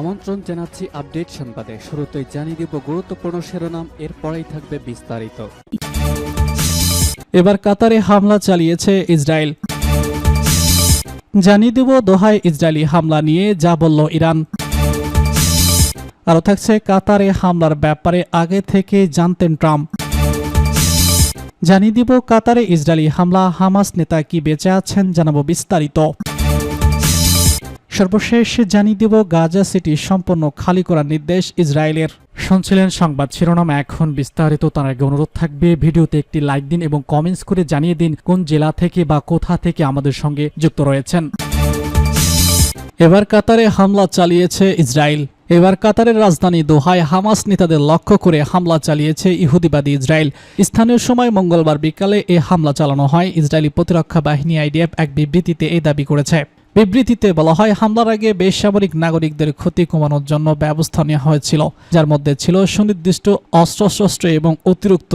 আমন্ত্রণ জানাচ্ছি আপডেট সংবাদে। শুরুতেই জানিয়ে দিব গুরুত্বপূর্ণ শিরোনাম, এরপরেই থাকবে বিস্তারিত। এবার কাতারে হামলা চালিয়েছে ইসরায়েল। জানিয়ে দেব দোহায় ইসরায়েলি হামলা নিয়ে যা বলল ইরান। আরও থাকছে কাতারে হামলার ব্যাপারে আগে থেকে জানতেন ট্রাম্প। জানিয়ে দিব কাতারে ইসরায়েলি হামলা, হামাস নেতা কি বেঁচে আছেন জানাব বিস্তারিত। সর্বশেষ জানিয়ে দেব, গাজা সিটি সম্পূর্ণ খালি করার নির্দেশ ইসরায়েলের। শুনছিলেন সংবাদ শিরোনাম, এখন বিস্তারিত, তার আগে অনুরোধ থাকবে, ভিডিওতে একটি লাইক দিন এবং কমেন্টস করে জানিয়ে দিন কোন জেলা থেকে বা কোথা থেকে আমাদের সঙ্গে যুক্ত রয়েছেন। এবার কাতারে হামলা চালিয়েছে ইসরায়েল। এবার কাতারের রাজধানী দোহায় হামাস নেতাদের লক্ষ্য করে হামলা চালিয়েছে ইহুদিবাদী ইসরায়েল। স্থানীয় সময় মঙ্গলবার বিকালে এ হামলা চালানো হয়। ইসরায়েলি প্রতিরক্ষা বাহিনী আইডিএফ এক বিবৃতিতে এই দাবি করেছে। বিবৃতিতে বলা হয়, হামলার আগে বেসামরিক নাগরিকদের ক্ষতি কমানোর জন্য ব্যবস্থা নেওয়া হয়েছিল, যার মধ্যে ছিল সুনির্দিষ্ট অস্ত্রশস্ত্র এবং অতিরিক্ত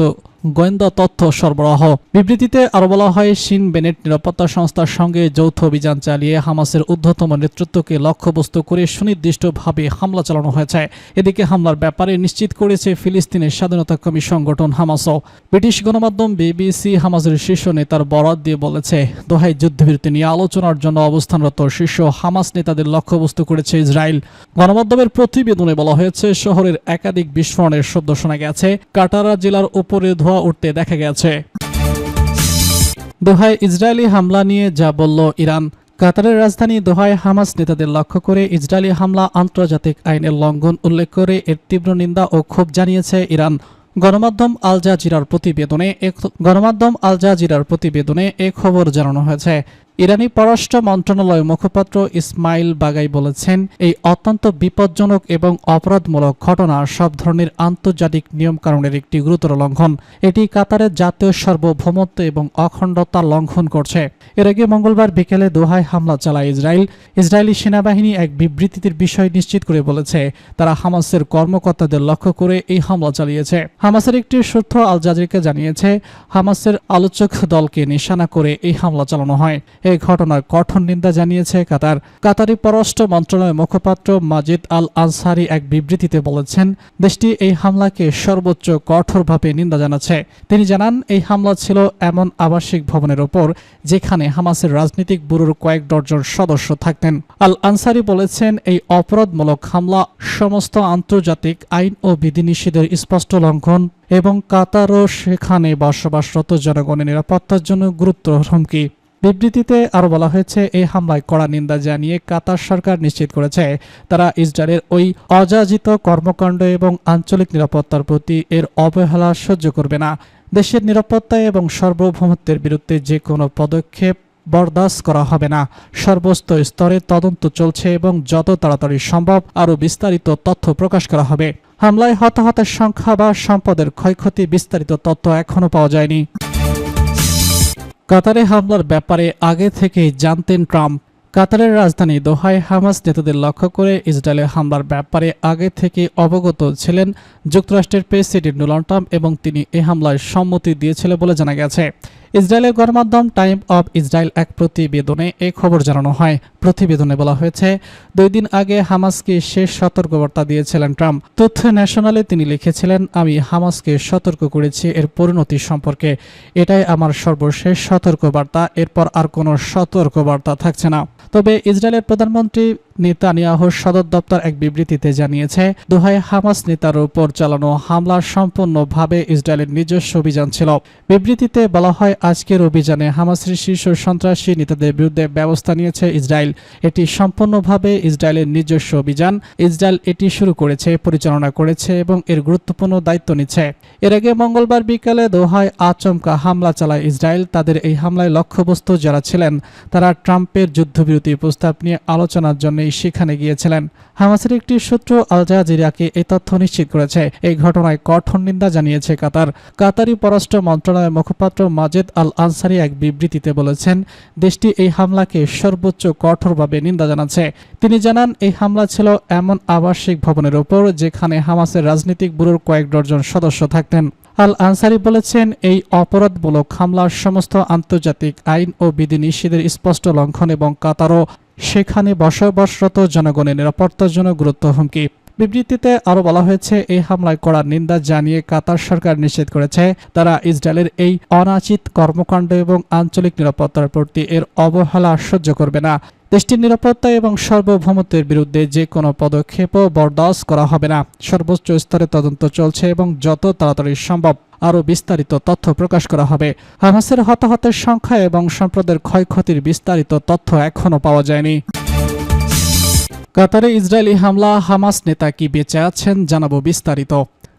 গোয়েন্দা তথ্য সরবরাহ। বিবৃতিতে আরও বলা হয়, শিন বেনেট নিরাপত্তা সংস্থার সঙ্গে যৌথ অভিযান চালিয়ে হামাসের ঊর্ধ্বতম নেতৃত্বকে লক্ষ্যবস্তু করে সুনির্দিষ্টভাবে হামলা চালানো হয়েছে। এদিকে হামলার ব্যাপারে নিশ্চিত করেছে ফিলিস্তিনের স্বাধীনতা কর্মী সংগঠন হামাসও। ব্রিটিশ গণমাধ্যম বিবিসি হামাসের শীর্ষ নেতার বরাত দিয়ে বলেছে, দোহাই যুদ্ধবিরতি নিয়ে আলোচনার জন্য অবস্থানরত শীর্ষ হামাস নেতাদের লক্ষ্যবস্তু করেছে ইসরায়েল। গণমাধ্যমের প্রতিবেদনে বলা হয়েছে, শহরের একাধিক বিস্ফোরণের শব্দ শোনা গেছে। কাটারা জেলার উপরে ধোঁয়া উঠতে দেখা গেছে। দোহায় ইসরায়েলি হামলা নিয়ে যা বলল ইরান, কাতারের রাজধানী দোহায় হামাস নেতাদের লক্ষ্য করে ইসরায়েলি হামলা আন্তর্জাতিক আইনের লঙ্ঘন উল্লেখ করে এর তীব্র নিন্দা ও ক্ষোভ জানিয়েছে ইরান। গণমাধ্যম আল জাজিরার প্রতিবেদনে গণমাধ্যম আল জাজিরার প্রতিবেদনে এ খবর জানানো হয়েছে। ইরানি পররাষ্ট্র মন্ত্রণালয় মুখপাত্র ইসমাইল বাগাই বলেছেন, এই অত্যন্ত বিপজ্জনক এবং অপরাধমূলক ঘটনা সব ধরনের আন্তর্জাতিক নিয়মকানুনের একটি গুরুতর লঙ্ঘন। এটি কাতারের জাতীয় সার্বভৌমত্ব এবং অখণ্ডতা লঙ্ঘন করছে। এর আগে মঙ্গলবার বিকেলে দোহায় হামলা চালায় ইসরায়েল। ইসরায়েলি সেনাবাহিনী এক বিবৃতির বিষয় নিশ্চিত করে বলেছে, তারা হামাসের কর্মকর্তাদের লক্ষ্য করে এই হামলা চালিয়েছে। হামাসের একটি সূত্র আল জাজিরকে জানিয়েছে, হামাসের আলোচক দলকে নিশানা করে এই হামলা চালানো হয়। এই ঘটনার কঠোর নিন্দা জানিয়েছে কাতার। কাতারি পররাষ্ট্র মন্ত্রণালয়ের মুখপাত্র মাজিদ আল আনসারি এক বিবৃতিতে বলেছেন, দেশটি এই হামলাকে সর্বোচ্চ কঠোরভাবে নিন্দা জানাচ্ছে। তিনি জানান, এই হামলা ছিল এমন আবাসিক ভবনের ওপর যেখানে হামাসের রাজনৈতিক ব্যুরোর কয়েক ডজন সদস্য থাকতেন। আল আনসারি বলেছেন, এই অপরাধমূলক হামলা সমস্ত আন্তর্জাতিক আইন ও বিধিনিষেধের স্পষ্ট লঙ্ঘন এবং কাতার ও সেখানে বসবাসরত জনগণের নিরাপত্তার জন্য গুরুত্ব হুমকি। বিবৃতিতে আরও বলা হয়েছে, এই হামলায় কড়া নিন্দা জানিয়ে কাতার সরকার নিশ্চিত করেছে। তারা ইসরায়েলের ওই অযাচিত কর্মকাণ্ড এবং আঞ্চলিক নিরাপত্তার প্রতি এর অবহেলা সহ্য করবে না। দেশের নিরাপত্তা এবং সার্বভৌমত্বের বিরুদ্ধে যে কোনো পদক্ষেপ বরদাস্ত করা হবে না। সর্বস্ত স্তরে তদন্ত চলছে এবং যত তাড়াতাড়ি সম্ভব আরও বিস্তারিত তথ্য প্রকাশ করা হবে। হামলায় হতাহতের সংখ্যা বা সম্পদের ক্ষয়ক্ষতি বিস্তারিত তথ্য এখনও পাওয়া যায়নি। কাতারে হামলার ব্যাপারে আগে থেকে জানতেন ট্রাম্প। কাতারের রাজধানী দোহায় হামাস নেতাদের লক্ষ্য করে ইসরায়েলে হামলার ব্যাপারে আগে থেকে অবগত ছিলেন যুক্তরাষ্ট্রের প্রেসিডেন্ট ডোনাল্ড ট্রাম্প এবং তিনি এ হামলায় সম্মতি দিয়েছিলেন বলে জানা গেছে। ইসরায়েলের গণমাধ্যম টাইম অব ইসরায়েল এক প্রতিবেদনে এই খবর জানানো হয়। প্রতিবেদনে বলা হয়েছে, দুই দিন আগে হামাসকে শেষ সতর্কবার্তা দিয়েছিলেন ট্রাম্প। তথ্য ন্যাশনালে তিনি লিখেছিলেন, আমি হামাসকে সতর্ক করেছি এর পরিণতি সম্পর্কে। এটাই আমার সর্বশেষ সতর্কবার্তা, এরপর আর কোনো সতর্কবার্তা থাকছে না। তবে ইসরায়েলের প্রধানমন্ত্রী নেতানিয়াহুর সদর দপ্তর এক বিবৃতিতে জানিয়েছে, দোহায় হামাস নেতার উপর চালানো হামলা সম্পূর্ণভাবে ইসরায়েলের নিজস্ব অভিযান ছিল। বিবৃতিতে বলা হয় আজকের অভিযানে হামাসের শীর্ষ সন্ত্রাসী নেতাদের বিরুদ্ধে ব্যবস্থা নিয়েছে ইসরায়েল। এটি সম্পূর্ণভাবে ইসরায়েলের নিজস্ব অভিযান। ইসরায়েল এটি শুরু করেছে, পরিচালনা করেছে এবং এর গুরুত্বপূর্ণ দায়িত্ব নিচ্ছে। এর আগে মঙ্গলবার বিকালে দোহায় আচমকা হামলা চালায় ইসরায়েল। তাদের এই হামলায় লক্ষ্যবস্তু যারা ছিলেন, তারা ট্রাম্পের যুদ্ধবিরতি প্রস্তাব নিয়ে আলোচনার জন্য সেখানে গিয়েছিলেন। হামাসের একটি সূত্র আল জাজিরাকে এই তথ্য নিশ্চিত করেছে। এই ঘটনায় কঠোর নিন্দা জানিয়েছে কাতার। কাতারি পররাষ্ট্র মন্ত্রণালয়ের মুখপাত্র মাজেদ আল আনসারি এক বিবৃতিতে বলেছেন, দেশটি এই হামলাকে সর্বোচ্চ কঠোরভাবে নিন্দা জানাচ্ছে। তিনি জানান, এই হামলা ছিল এমন আবাসিক ভবনের ওপর যেখানে হামাসের রাজনৈতিক ব্যুরোর কয়েক ডজন সদস্য থাকতেন। আল আনসারি বলেছেন, এই অপরাধমূলক হামলার সমস্ত আন্তর্জাতিক আইন ও বিধিনিষেধের স্পষ্ট লঙ্ঘন এবং কাতারও সেখানে বসবাসরত জনগণের নিরাপত্তার জন্য গুরুত্ব হুমকি। বিবৃতিতে আরও বলা হয়েছে, এই হামলায় কড়া নিন্দা জানিয়ে কাতার সরকার নিষেধ করেছে। তারা ইসরায়েলের এই অনাচিত কর্মকাণ্ড এবং আঞ্চলিক নিরাপত্তার প্রতি এর অবহেলা সহ্য করবে না। দেশটির নিরাপত্তা এবং সার্বভৌমত্বের বিরুদ্ধে যে কোনো পদক্ষেপও বরদাস্ত করা হবে না। সর্বোচ্চ স্তরে তদন্ত চলছে এবং যত তাড়াতাড়ি সম্ভব আরও বিস্তারিত তথ্য প্রকাশ করা হবে। হামাসের হতাহতের সংখ্যা এবং সম্প্রদায়ের ক্ষয়ক্ষতির বিস্তারিত তথ্য এখনও পাওয়া যায়নি। কাতারে ইসরায়েলি হামলা হামাস নেতা কি বেঁচে আছেন জানাব বিস্তারিত।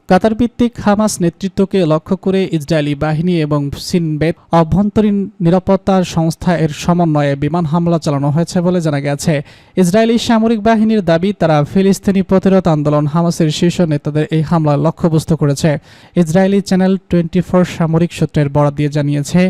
কাতার ভিত্তিক হামাস নেতৃত্বকে লক্ষ্য করে ইসরায়েলি বাহিনী এবং সিনবেদ অভ্যন্তরীণ নিরাপত্তার সংস্থা এর সমন্বয়ে বিমান হামলা চালানো হয়েছে বলে জানা গেছে। ইসরায়েলি সামরিক বাহিনীর দাবি, তারা ফিলিস্তিনি প্রতিরোধ আন্দোলন হামাসের শীর্ষ নেতাদের এই হামলার লক্ষ্যবস্তু করেছে। ইসরায়েলি চ্যানেল টোয়েন্টি ফোর সামরিক সূত্রের বরাদ দিয়ে জানিয়েছে,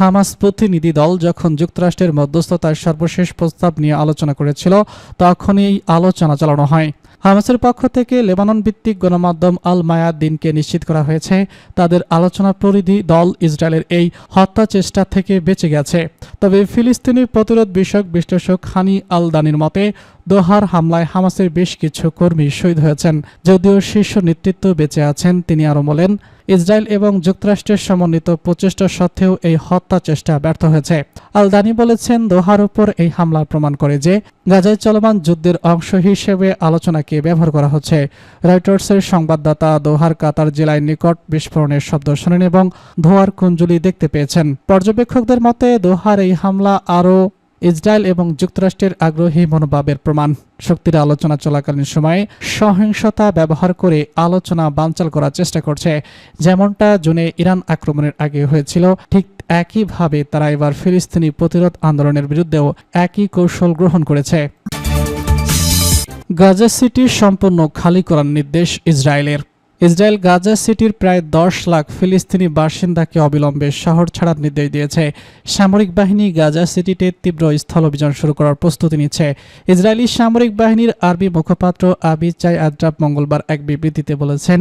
হামাস প্রতিনিধি দল যখন যুক্তরাষ্ট্রের মধ্যস্থতার সর্বশেষ প্রস্তাব নিয়ে আলোচনা করেছিল, তখনই আলোচনা চালানো হয়। হামাসের পক্ষ থেকে লেবানন ভিত্তিক গণমাধ্যম আল মায়াদ্দিনকে নিশ্চিত করা হয়েছে। তাদের আলোচনা পরিধি দল ইসরায়েলের এই হত্যা চেষ্টা থেকে বেঁচে গেছে। তবে ফিলিস্তিনি প্রতিরোধ বিষয়ক বিশ্লেষক হানি আল দানির মতে, দোহার হামলায় হামাসের বেশ কিছু কর্মী শহীদ হয়েছেন। যদিও শীর্ষ নেতৃত্ব বেঁচে আছেন, তিনি আরও বলেন ইসরায়েল এবং যুক্তরাষ্ট্রের সমন্বিত প্রচেষ্টা সত্ত্বেও এই হত্যা চেষ্টা ব্যর্থ হয়েছে। আলদানি বলেছেন, দোহার উপর এই হামলা প্রমাণ করে যে গাজায় চলমান যুদ্ধের অংশ হিসেবে আলোচনাকে ব্যবহার করা হচ্ছে। রয়টার্সের সংবাদদাতা দোহার কাতার জেলায় নিকট বিস্ফোরণের শব্দ শোনেন এবং ধোয়ার কুঞ্জুলি দেখতে পেয়েছেন। পর্যবেক্ষকদের মতে, দোহার এই হামলা আরও ইসরায়েল এবং যুক্তরাষ্ট্রের আগ্রহী মনোভাবের প্রমাণ। শক্তির আলোচনা চলাকালীন সময়ে সহিংসতা ব্যবহার করে আলোচনা বানচাল করার চেষ্টা করছে। যেমনটা জুনে ইরান আক্রমণের আগে হয়েছিল, ঠিক একইভাবে তারা এবার ফিলিস্তিনি প্রতিরোধ আন্দোলনের বিরুদ্ধেও একই কৌশল গ্রহণ করেছে। গাজা সিটি সম্পূর্ণ খালি করার নির্দেশ ইসরায়েলের। ইসরায়েল গাজা সিটির প্রায় দশ লাখ ফিলিস্তিনি বাসিন্দাকে অবিলম্বে শহর ছাড়ার নির্দেশ দিয়েছে। সামরিক বাহিনী গাজা সিটিতে তীব্র স্থল অভিযান শুরু করার প্রস্তুতি নিচ্ছে। ইসরায়েলি সামরিক বাহিনীর আরবি মুখপাত্র আবি চাই আদ্রাব মঙ্গলবার এক বিবৃতিতে বলেছেন,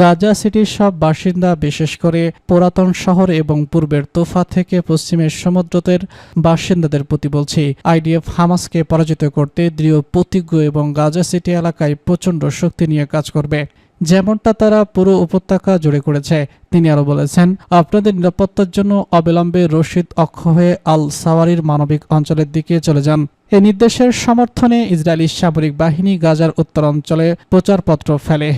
গাজা সিটির সব বাসিন্দা, বিশেষ করে পুরাতন শহর এবং পূর্বের তোফা থেকে পশ্চিমের সমুদ্রতের বাসিন্দাদের প্রতি বলছি, আইডিএফ হামাসকে পরাজিত করতে দৃঢ় প্রতিজ্ঞ এবং গাজা সিটি এলাকায় প্রচণ্ড শক্তি নিয়ে কাজ করবে। যেমনটা তারা পুরো উপত্যকা জুড়ে করেছে, তিনি আরও বলেছেন, আপনাদের নিরাপত্তার জন্য অবিলম্বে রশিদ অক্ষ হয়ে আল সাওয়ারির মানবিক অঞ্চলের দিকে চলে যান। এই নির্দেশের সমর্থনে ইসরায়েলি সামরিক বাহিনী গাজার উত্তরাঞ্চলে প্রচারপত্র ফেলে।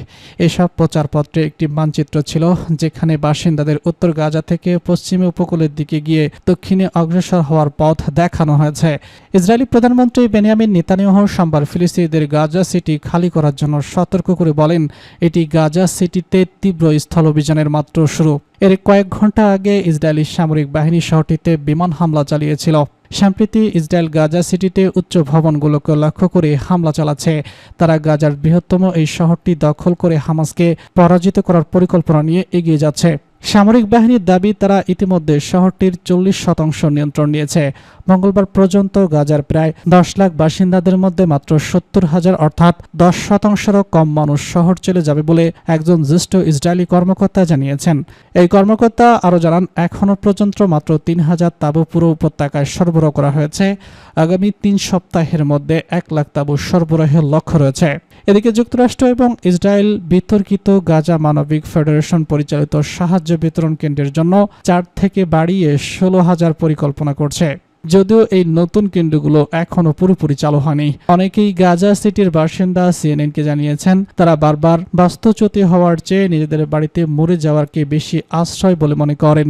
এসব প্রচারপত্রে একটি মানচিত্র ছিল যেখানে বাসিন্দাদের উত্তর গাজা থেকে পশ্চিমে উপকূলের দিকে গিয়ে দক্ষিণে অগ্রসর হওয়ার পথ দেখানো হয়েছে। ইসরায়েলি প্রধানমন্ত্রী বেনিয়ামিন নেতানিয়াহু সোমবার ফিলিস্তিনিদের গাজা সিটি খালি করার জন্য সতর্ক করে বলেন, এটি গাজা সিটিতে তীব্র স্থল অভিযানের মাত্র শুরু। এর কয়েক ঘণ্টা আগে ইসরায়েলি সামরিক বাহিনী শহরটিতে বিমান হামলা চালিয়েছিল। সম্প্রতি ইসরায়েল গাজা সিটিতে উচ্চ ভবনগুলোকে লক্ষ্য করে হামলা চালাচ্ছে। তারা গাজার বৃহত্তম এই শহরটি দখল করে হামাসকে পরাজিত করার পরিকল্পনা নিয়ে এগিয়ে যাচ্ছে। সামরিক বাহিনীর দাবি, তারা ইতিমধ্যে শহরটির চল্লিশ শতাংশ নিয়ন্ত্রণ নিয়েছে। মঙ্গলবার পর্যন্ত গাজার প্রায় দশ লাখ বাসিন্দাদের মধ্যে মাত্র সত্তর হাজার, অর্থাৎ দশ শতাংশেরও কম মানুষ শহর চলে যাবে বলে একজন জ্যেষ্ঠ ইসরায়েলি কর্মকর্তা জানিয়েছেন। এই কর্মকর্তা আরও জানান, এখনও পর্যন্ত মাত্র তিন হাজার তাঁবু পুরো উপত্যকায় সরবরাহ করা হয়েছে। আগামী তিন সপ্তাহের মধ্যে এক লাখ তাঁবু সরবরাহের লক্ষ্য রয়েছে। এদিকে যুক্তরাষ্ট্র এবং ইসরায়েল বিতর্কিত গাজা মানবিক ফেডারেশন পরিচালিত সাহায্য বিতরণ কেন্দ্রের জন্য চার থেকে বাড়িয়ে ষোলো হাজার পরিকল্পনা করছে। যদিও এই নতুন কেন্দ্রগুলো এখনও পুরোপুরি চালু হয়নি। অনেকেই গাজা সিটির বাসিন্দা সিএনএনকে জানিয়েছেন, তারা বারবার বাস্তুচ্যুতি হওয়ার চেয়ে নিজেদের বাড়িতে মরে যাওয়ারকে বেশি আশ্রয় বলে মনে করেন।